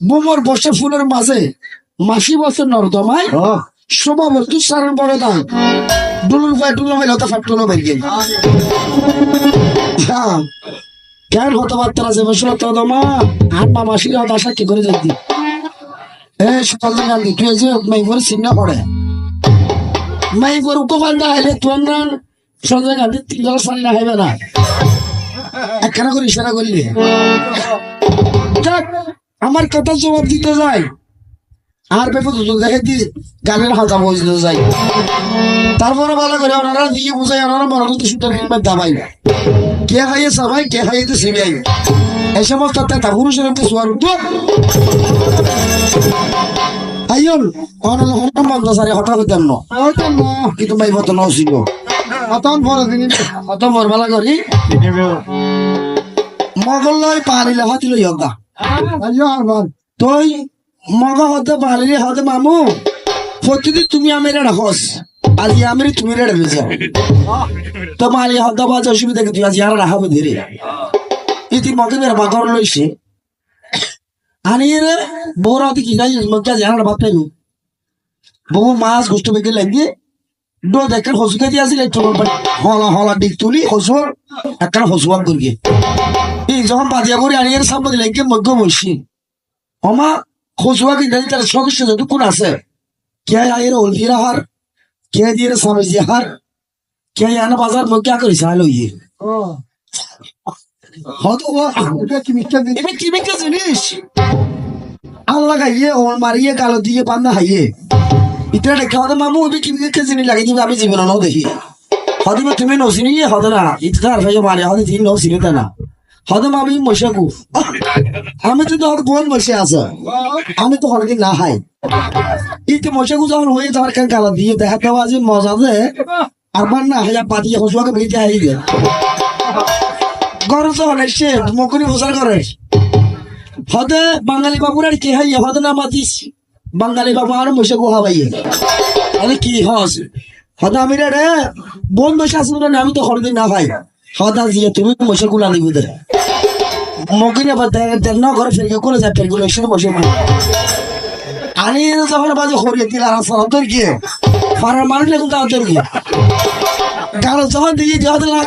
বোমর বসে ফুলের মাঝে মাসি বছর নর্দমায় শোভা বস্তু সারণ বড় দাম ডুলুর ভাই ডুলু ভাই হতে ফাটলো বেরিয়ে হ্যাঁ কেন হতে পারতারা যে বসে হতো দমা আর মা মাসির হত আশা কি করে যাইতি এ সকাল গান্ধী তুই যে চিহ্ন করে মাইগর উকো বান্ধা তোমরা সঞ্জয় গান্ধী তিন দশ সাল না হইবে না। একখানা করে ইশারা করলি। আমার কথা জবাব দিতে যাই আর পেপে দুটো দেখে দি গানের হালকা বসতে যাই তারপরে ভালো করে ওনারা দিয়ে বুঝাই ওনারা মনে করতে সুতার কিনবার দাবাই কে হাইয়ে সবাই কে হাইয়ে সিবিআই এই সমস্ত তা পুরুষের মধ্যে শোয়ার উঠো আইয়ন অনাল হঠাৎ বন্ধ সারে হঠাৎ হইতাম না। না কিন্তু মাই মতো নসিব অতন বড় দিন অত মরবালা করি। মগল লয় পারিলে হাতি লই হগা তুই মগ হতে পারিলে হতে মামু। প্রতিদিন তুমি আমি রেড়া হস আজি আমি তুমি তো মালি হতে বাজ অসুবিধা কি, তুই আজি আর রাখাবে ধীরে। ইতি মগে মেরা বাগর লইছে। আনি রে, বউরা অতি কি মগা বাপ তাই বউ মাছ গোষ্ঠ বেগে লাগিয়ে ডো দেখেন হসুকে দিয়ে আসলে হলা হলা দিক তুলি, হসুর একটা হসুয়ান করিয়ে এই যখন বাজিয়া করে আনিয়ে সামনে দিলে কে মধ্য বসি অমা হসুয়া কিন্তু তার সদস্য কোন আছে? কে আয়ের অলভিরা হার কে দিয়ে সামজি হার কে আনা বাজার মধ্যে করিস আলো ইয়ে? জিনিস? আল্লাহ খাইয়ে ও মারিয়ে কালো দিয়ে পান্না খাইয়ে ইতরা দেখা হতে মামু ওই কি মিথ্যা জিনিস লাগে কিন্তু আমি জীবন দেখি। হদিবে তুমি নসিনি হতে না। ইতরা আর ভাই মারে হতে তুমি নসিনি তা না। হতে মামি মশাকু আমি তো তোর বোন বসে আছে। আমি তো হরদিন না হাই ইতে মশাকু যখন হয়ে যাওয়ার কান কালা দিয়ে দেখা দেওয়া যে মজা দে। আমার না হাজার পাতি হসুয়াকে বেরিয়ে হাই গে গরম তো অনেক সে, মকুনি প্রচার করে। হতে বাঙালি বাবুর আর কে হাই হতে না মাতিস। বাঙালি বাবু আর মশা গোহা বাইয়ে আরে কি হস? হতে আমি রে বোন বসে আসুন না আমি তো হরদিন না ভাই। হতা দিয়ে তুমি মশা গুলা মকিনে বা না ঘরে ফেরকে করে যায় ফেরগুলো শুধু গুলো আনি যখন বাজে হরিয়ে দিল, আর আসা তোর কি? ফারার মানুষ এখন তাও তোর কি? কারণ যখন দিয়ে যাওয়া লাগ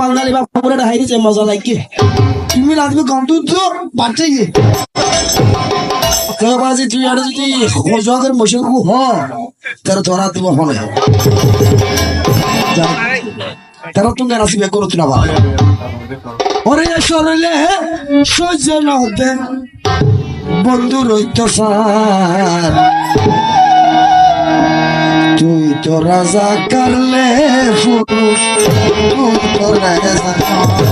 বাঙালি বা পুরোটা হাইরেছে মজা লাগে তুমি রাখবে গম দুধ তো বাচ্চা গিয়ে তো বাজে তুই আর যদি হজগের মশাকু হ তারা ধরা দিব হলে তারা তুমি আর আসবে করো তুই আবার ওরে সরলে সহ্য না বন্ধু রইত সার তুই তো রাজা কারলে পুরুষ তুই তো রাজা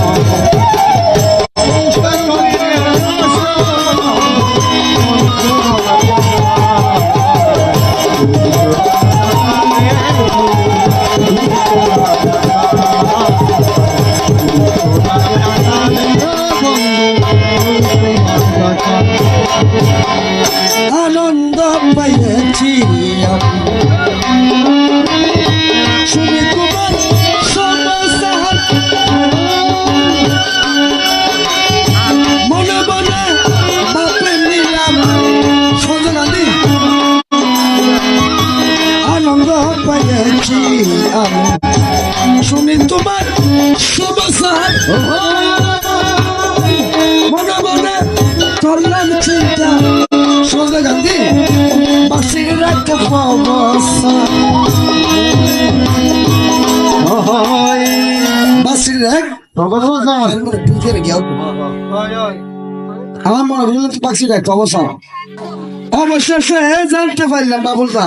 পাইছি আমি শুনে তোমার সমস্যার মনে মনে করলাম চিন্তা। সোজা গান্ধী বাসির একটা অবস্থা বাসির। আমার? মনে হলো পাখির একটা অবস্থা অবশেষে জানতে পারলাম বাবুলদা।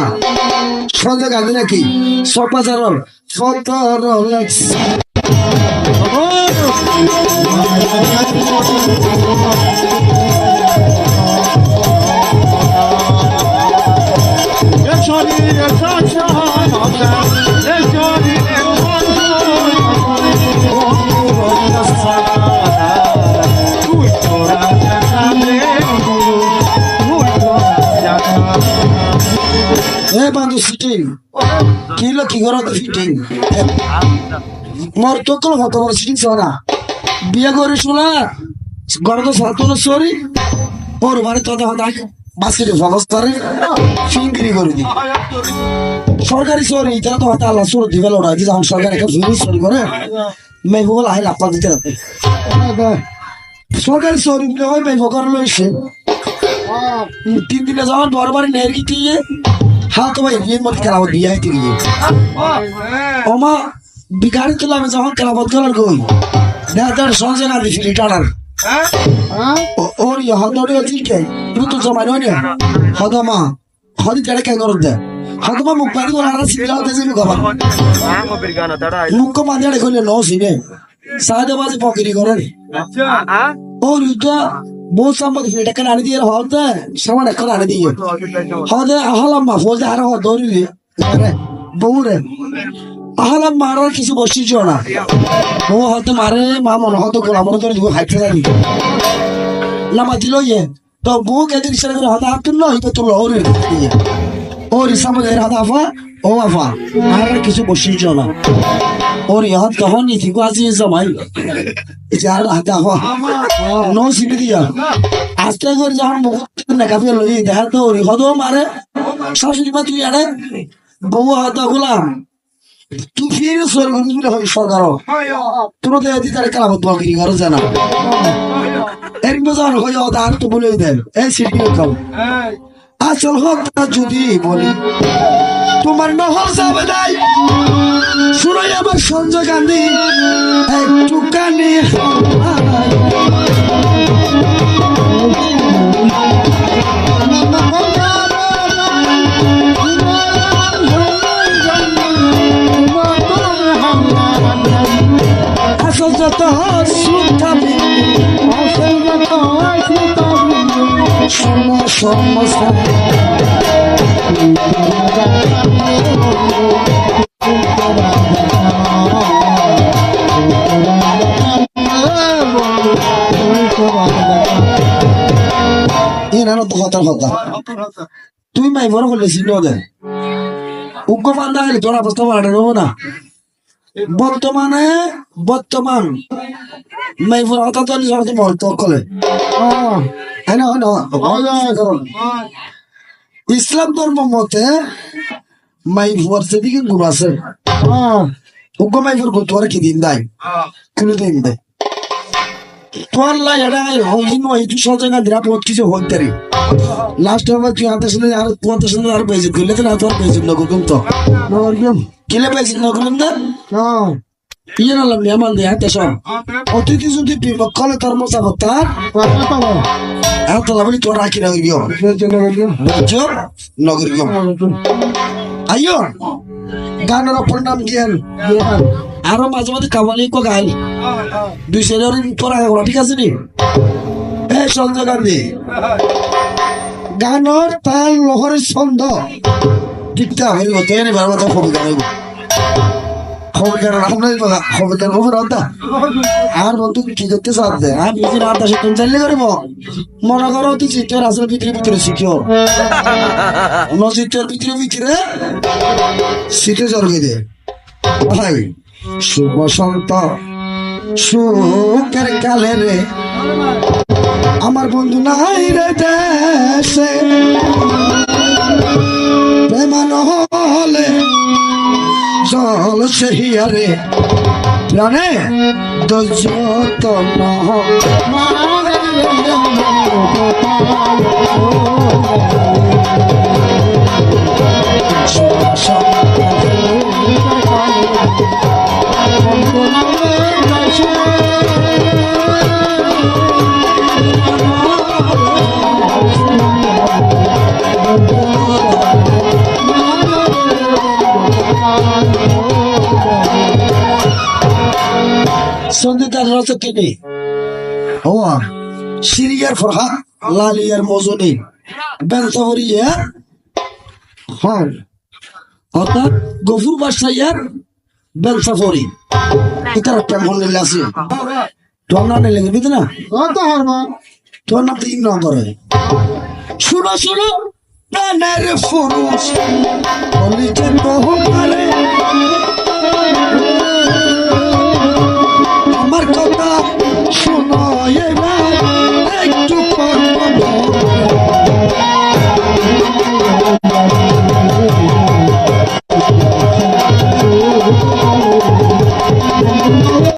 সন্দেহ গান্ধী নাকি? শখ বাজারের সতেরো I'm. কি হলো, কি করো ফিটিং মোর তো কোনো হতো বড় সিটিং না। বিয়ে করে শোনা গড় তো সাত সরি ওর বাড়ি তো হতো বাসিরে ফলস করে ফিঙ্গরি করে দি সরকারি সরি তারা তো হয়তো আল্লাহ সরি দিবে ওরা যখন সরকার একটা ফিঙ্গরি সরি করে মেহবুল আহে লাপ্পা দিতে সরকারি সরি হয় মেহবুল লইছে। তিন দিনে হাত ভাই বিয়ের মধ্যে কেরামত বিয়ে হইতে গিয়ে ওমা বিকারি তুলে আমি যখন কেরামত গেলার কই দেখা তার সহজে না দিছি টানার ওর হদরে আছে কে তুই তো জমা নয় না হদমা হদি কেড়ে কেন করতে হদমা মুখ পানি করে আর সিলা হতে যাবি গবা মুখ মাঝে কইলে নো সিনে সাদে বাজে পকিরি করে ওর ইটা বহুত সম্পদ এটা কেন আনি দিয়ে হতে সামান একটা আনি দিয়ে। হদে আহলাম মা ফলতে আর হদ দৌড়ি দিয়ে। বউরে আহলাম মারার কিছু বসিছ না। ও হয়তো মারে, মা মনে হতো গোলাম করে দিব হাইতে জানি লামা দিল ইয়ে। তো বউ কে দিন সেরে করে হতা হাতুন না হইতো তুলো ওরে। ওর ইসামে এর হতা আফা ও আফা। আর কিছু বসিছ না। ইহাত তখন নি থিকো আজি জামাই এটা আর হাতে আফা নো সিবি দিয়া আস্তে করে যখন বহুত না কাপে লই দেখা তো ওর হদো মারে শাশুড়ি মা তুই আরে বউ হাতা গোলাম তুই ফিরে সরকার তুমি হয় সরকার তোর তো এদি তার কালামত বাকি ঘর জানা এর মজার হয়ে আর তো বলে দেন এই সিটি কাম আসল হত্যা যদি বলি তোমার নহর যাবে নাই শুনাই আমার সঞ্জয় গান্ধী একটু কানে আসল যত সুখাবি সম সমস্যা এনারও তো তুই মাই বড় করলে উগ্র বান্ধা গেলে তোর অবস্থা দেবো না। বর্তমানে বর্তমান মাই বড় হতা তো হাতে কলে। ইসলাম ধর্ম মতে মাই ভুয়ার সেদিকে গুরু আছে। উগ্র মাই ভুর তোর কি দিন দেয় কোনো দিন দেয় তোর লাই এটা হইন হই তুই সব জায়গা দিরা বহুত কিছু হইতে রে লাস্ট আবার তুই হাতে শুনে আর তোমার শুনে আর পেয়েছি দিলে তো না তোর পেয়েছি নগর কম তো। কিলে পেয়েছি নগর কম তো? ইয়ে না লাগলি আমার দিয়ে হাতে সব অতিথি যদি বিপক্ষলে তোর মজা হতার এত লাভলি তোর রাখি না গিয়ে রাজ্য নগর গম। আইও গানের অপর নাম জ্ঞান আরও মাঝে মাঝে কামালি কো গাই দুই সেনের তোর করা ঠিক আছে নি? এ, সঞ্জয় গান্ধী। গানের তাল লহরের ছন্দ। ঠিকঠাক হইব কেন বার কথা খবর গাইব খবর গান আপনার খবর গান খবর আদা আর বন্ধু, কি করতে চাচ্ছে আর রাত আসে তুমি চাইলে করব মনে করো তুই আসলে ভিতরে ভিতরে শিখিও ভিতরে ভিতরে শিখে দে। শুভ সন্ত সুখের কালে রে। আমার বন্ধু নাই রে দেশে। প্রেমান হলে জল সেহিয়ারে প্রাণে দোযত নহ রচক হওয়া সিরিয়ার ফরহাদ লালিয়ার মজনি বেলতাবরিয়া হন অর্থাৎ গফুর বাসাইয়ার বেলসা ফরি প্রেম হল আছে। তোমার নাম নেই লেগে না? তোমার নাম তিন নম্বর হয়। শুনো শুনো। প্রাণের ফুরুষ বলি যে